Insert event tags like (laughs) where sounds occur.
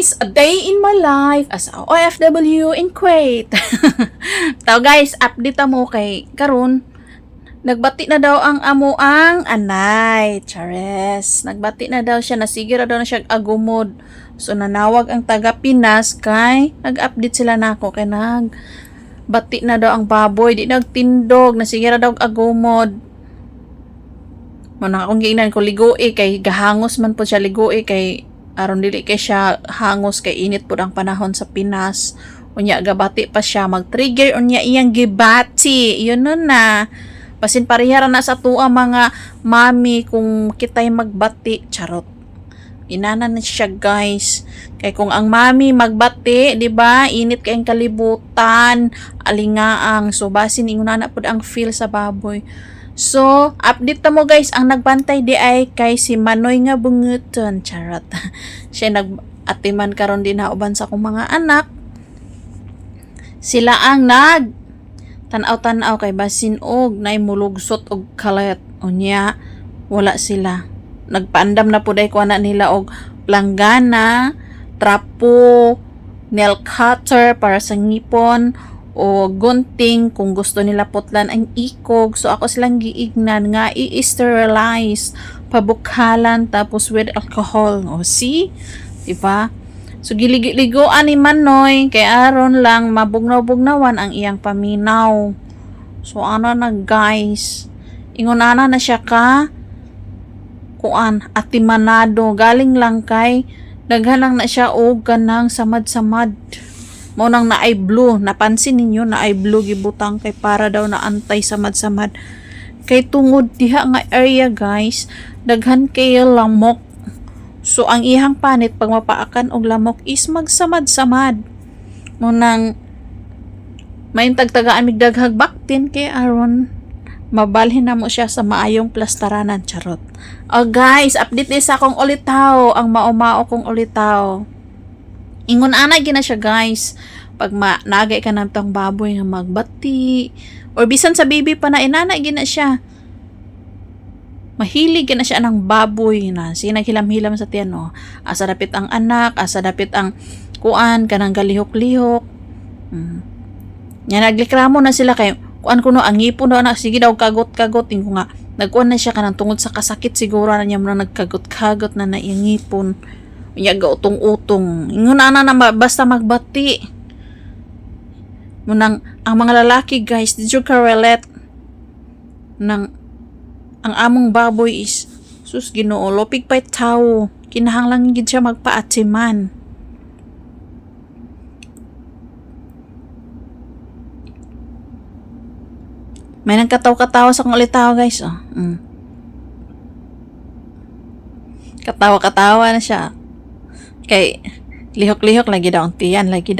guys! A day in my life as a OFW in Kuwait. (laughs) Tao guys, update mo kay karon. Nagbati na daw ang amo ang anay. Chares. Nagbati na daw siya. Nasigira daw na siya agumod. So nanawag ang taga Pinas kay nag-update sila nako kay nag bati na daw ang baboy. Di nagtindog. Nasigira daw agumod. Mana akong giingnan ko ligoe kay gahangos man po siya ligoe kay aron dili kay siya hangos kay init po ang panahon sa Pinas. Unya gabati pa siya mag-trigger unya iyang gibati. Yun nun na. Pasin parehara na sa tuwa mga mami kung kitay magbati. Charot. Inana na siya guys. Kay kung ang mami magbati, di ba? Init kayong kalibutan, alingaang. So basin inguna na pud ang feel sa baboy. So, update ta mo guys, ang nagbantay di ay kay si Manoy nga bunguton. Charot. (laughs) Siya nag-atiman karon din uban sa akong mga anak. Sila ang nag tanaw-tanaw kay basin og nay mulugsot og kalat. Unya, wala sila. Nagpaandam na po ko na nila og planggana, trapo, nail cutter para sa ngipon, o gunting kung gusto nila putlan ang ikog. So ako silang giignan nga i-sterilize, pabukhalan tapos with alcohol. O see? Diba? So gilig-ligoan ni Manoy kay aron lang mabugnaw-bugnawan ang iyang paminaw. So ano na guys? Ingunana na siya ka kuan atimanado galing lang kay daghanang na siya og kanang samad-samad mo nang na ay blue. Napansin ninyo na ay blue gibutang kay para daw na antay samad-samad. Kay tungod diha nga area guys daghan kay lamok. So ang ihang panit pag mapaakan og lamok is magsamad-samad. Mo nang may tagtagaan mig daghag baktin kay aron mabalhin na mo siya sa maayong plastaranan charot. Oh guys update ni sa akong ulitaw ang maumao kong ulitaw Ingon ana gina siya guys. Pag ma nagay ka ng tong baboy nga magbati or bisan sa baby pa na inana gina siya. Mahilig gina siya ng baboy na sinaghilam-hilam sa tiyan no. Asa dapit ang anak, asa dapit ang kuan kanang galihok-lihok. Hmm. Nya naglikramo na sila kay kuan kuno ang ngipon daw na sige daw kagot-kagot ko nga nagkuan na siya kanang tungod sa kasakit siguro na niya mo na nagkagot-kagot na na iyang ngipon. Unya utong-utong. Ingon ana na ma- basta magbati. Munang ang mga lalaki guys, did you correlate nang ang among baboy is sus Ginoo lopig pa'y tao. Kinahanglan gid siya magpaatiman. May nang kataw-katawa sa kong ulitaw guys. Oh. Mm. Katawa-katawa na siya. Kay lihok-lihok lagi daw ang tiyan, lagi daw